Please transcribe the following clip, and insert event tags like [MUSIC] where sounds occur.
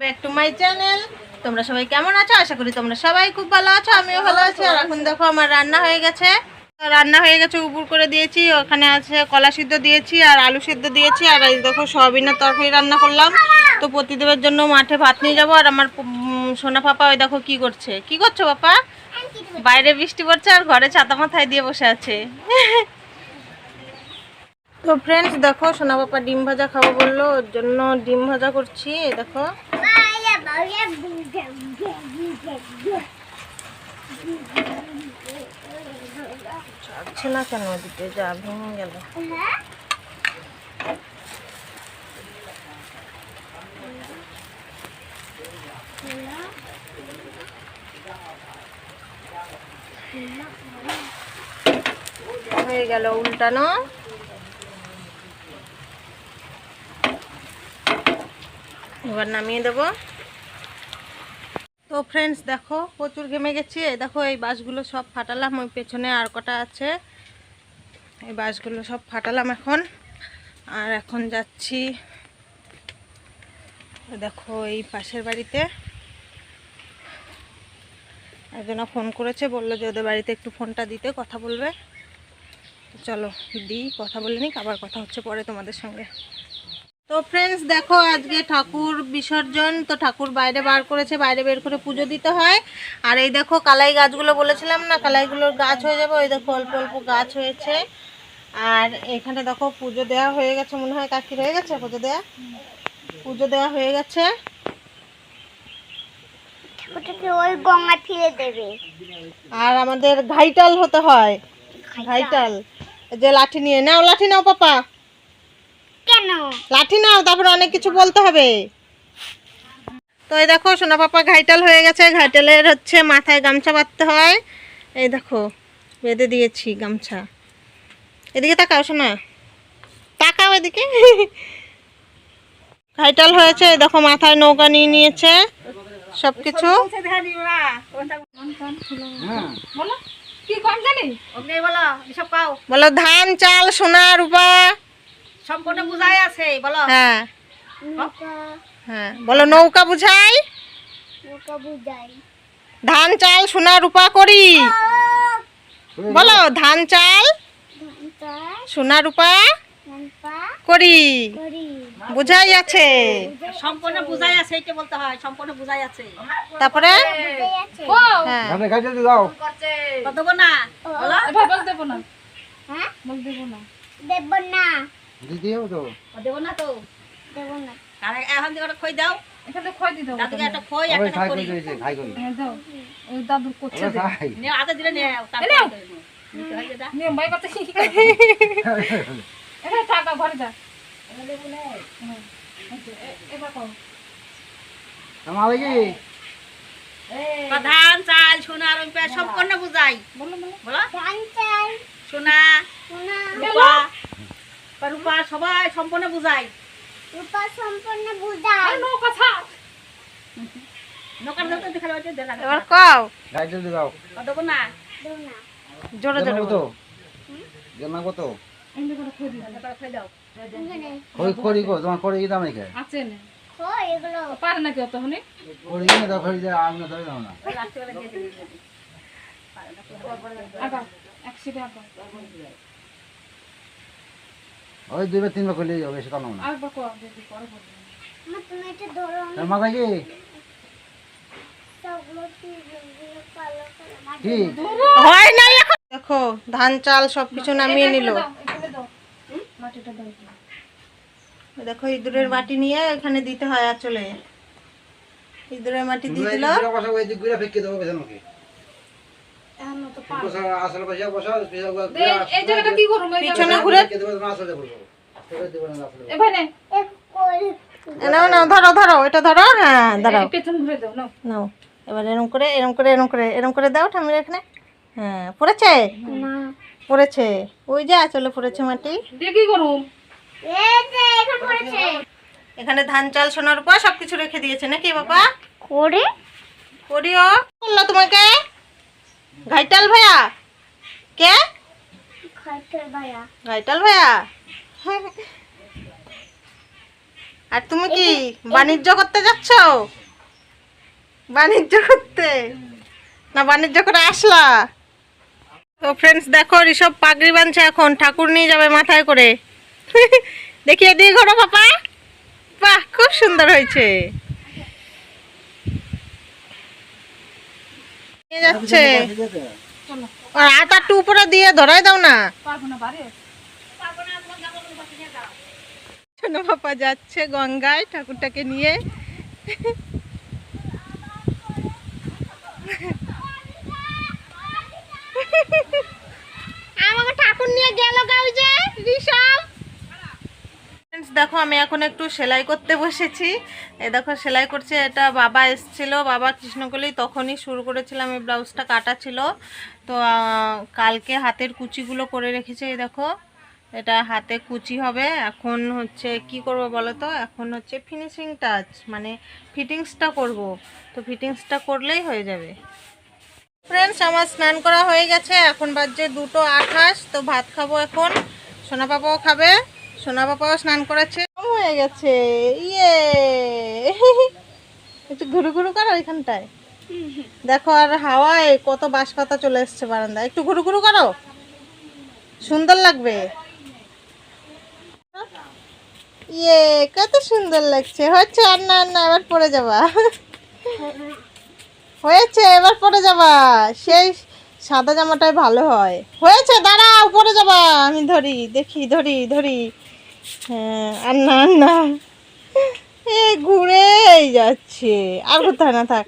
Back to my channel তোমরা সবাই কেমন আছো? আশা করি তোমরা সবাই খুব ভালো আছো, আমিও ভালো আছি। আর এখন দেখো আমার রান্না হয়ে গেছে। রান্না হয়ে গেছে উপর করে দিয়েছি। ওখানে আছে কলা সিদ্ধ দিয়েছি আর আলু সিদ্ধ দিয়েছি। আর এই দেখো সয়াবিনের তরকারি রান্না করলাম। তো প্রতিদেবের জন্য মাঠে ভাত নিয়ে যাব। আর আমার সোনা পাপা, ওই দেখো কি করছে? কি করছ পাপা? বাইরে বৃষ্টি পড়ছে আর ঘরে ছাতা মাথায় দিয়ে বসে আছে। তো ফ্রেন্ডস দেখো সোনা পাপা ডিম ভাজা খাব বলল। ওর জন্য ডিম ভাজা করছি দেখো। যাচ্ছে না কেন দিতে যা ভেঙে গেল। হয়ে গেল উল্টানো। এবার নামিয়ে দেবো। তো ফ্রেন্ডস দেখো, প্রচুর ঘেমে গেছি। দেখো, এই বাসগুলো সব ফাটালাম, ওই পেছনে আর কটা আছে। এই বাসগুলো সব ফাটালাম এখন। আর এখন যাচ্ছি, দেখো, এই পাশের বাড়িতে। একজনা ফোন করেছে, বলল যে ওদের বাড়িতে একটু ফোনটা দিতে, কথা বলবে। চলো, দিই, কথা বলে নিক, আবার কথা হচ্ছে পরে তোমাদের সঙ্গে। তো ফ্রেন্ডস দেখো আজকে ঠাকুর বিসর্জন তো ঠাকুর বাইরে বার করেছে বাইরে বের করে পুজো দিতে হয়। আর এই দেখো কালাই গাছগুলো বলেছিলাম না কালাইগুলোর গাছ হয়ে যাবে ওই দেখো অল্প অল্প গাছ হয়েছে। আর এখানে দেখো পুজো দেওয়া হয়ে গেছে মনে হয় কাকির হয়ে গেছে পুজো দেওয়া পুজো দেওয়া হয়ে গেছে। আর আমাদের ঘাইটাল হতে হয় ঘাইটাল। যে লাঠি নিয়ে নাও লাঠি নাও পাপা। কেন? লাঠি নাও তারপরে অনেক কিছু বলতে হবে। তো এই দেখো সোনা পাপা ঘাইটাল হয়ে গেছে। ঘাইটালের হচ্ছে মাথায় গামছা বাঁধতে হয়। এই দেখো বেঁধে দিয়েছি গামছা। এদিকে তাকাও শোনা তাকাও এদিকে। ঘাইটাল হয়েছে এই দেখো মাথায় নৌকা নিয়ে নিয়েছে সব কিছু বলো ধান চাল সোনা রূপা। সম্পূর্ণ বুঝাই আছে বলো। হ্যাঁ। হ্যাঁ বলো নৌকা বুঝাই। নৌকা বুঝাই। ধান চাল সোনা রূপা করি। বলো ধান চাল সোনা রূপা করি। করি। বুঝাই আছে। সম্পূর্ণ বুঝাই আছে এটা বলতে হয় সম্পূর্ণ বুঝাই আছে। তারপরে? আছে। হ্যাঁ। কত দেবো না? বলো। হ্যাঁ? দেব না। দেবো না তো। দেব না। আর এখন খই দাও। দাদুকে একটা খই একটা দিলে তারপরে হয়। [LAUGHS] তো চাল সোনা রূপা সম্পূর্ণ বুঝাই। বলো। ধান চাল। সোনা। সোনা। রূপা সবাই সম্পূর্ণ বুঝাই। রূপা সম্পূর্ণ বুঝাই। নৌকার ধরতে দেখালে হচ্ছে দেখা এবার কও। ও দেবো না। দেব না। জোরে জোরে খই দাও। কো তোমার দাম নাকি ও এগুলো দাও দাও না। না তোর মাথা সবগুলো চুলগুলো কালো করে আমার কি? হয় না এখন। দেখো ধান চাল সব কিছু নামিয়ে নিল। দেখো ইঁদুরের মাটি নিয়ে এখানে দিতে হয় আচলে। ইঁদুরের মাটি দিয়ে দিল। ধরো ধরো এটা ধরো হ্যাঁ দাঁড়াও নাও। এবার এরম করে এরম করে এরম করে এরম করে দাও ঠামির এখানে। হ্যাঁ পড়েছে? পড়েছে। ওই যে আচলে পড়েছে মাটি। এই যে এখন এখানে ধান চাল সোনার পর সব কিছু রেখে দিয়েছে নাকি বাবা? করে? করিও। বলল তোমাকে? ঘাইটাল ভাইয়া? কে? ভাইয়া। ঘাইটাল ভাইয়া? আর তুমি কি বাণিজ্য করতে যাচ্ছ? বাণিজ্য করতে? না বাণিজ্য করে আসলা? তো ফ্রেন্ডস দেখো ঋষভ পাগড়ি বাঁধছে এখন। ঠাকুর নিয়ে যাবে মাথায় করে। দেখি এদিকে ঘোরো পাপা। বাহ খুব সুন্দর হয়েছে। নিয়ে যাচ্ছে। আর আটাটু উপরে দিয়ে ধরাই দাও না। পাপা যাচ্ছে গঙ্গায় ঠাকুরটাকে নিয়ে আমাকে ঠাকুর নিয়ে গেল গাও যে ঋষভ Friends, দেখো, আমি এখন একটু সেলাই করতে বসেছি। এই দেখো, সেলাই করছে, এটা বাবা এসছিল, বাবা কৃষ্ণকলি তখনই শুরু করেছিলাম, এই ব্লাউজটা কাটা ছিল। তো কালকে হাতের কুচিগুলো করে রেখেছে, এই দেখো। এটা হাতে কুচি হবে, এখন হচ্ছে কি করব বলো তো? এখন হচ্ছে ফিনিশিং টাচ মানে ফিটিংসটা করব। তো ফিটিংসটা করলেই হয়ে যাবে। ফ্রেন্ডস আমার স্নান করা হয়ে গেছে, এখন বাজছে দুটো আঠাশ, তো ভাত খাব এখন, সোনা পাপাও খাবে। সোনা পাপাও স্নান করেছে। হয়ে গেছে। ইয়ে। একটু ঘুরু ঘুরু করো এখানটায় দেখো আর হাওয়ায় কত বাঁশ পাতা চলে এসছে বারান্দায়। একটু ঘুরু ঘুরু করো। সুন্দর লাগবে। ইয়ে কত সুন্দর লাগছে। হচ্ছে আর না আর না এবার পড়ে যাবা। হয়েছে, এবার পরে যাবা। সেই সাদা জামাটাই ভালো হয়। হয়েছে দাঁড়া উপরে যাবা। আমি ধরি, দেখি, ধরি ধরি। হ্যাঁ আর না না। এ ঘুরেই যাচ্ছে। আর কোথায় না থাক।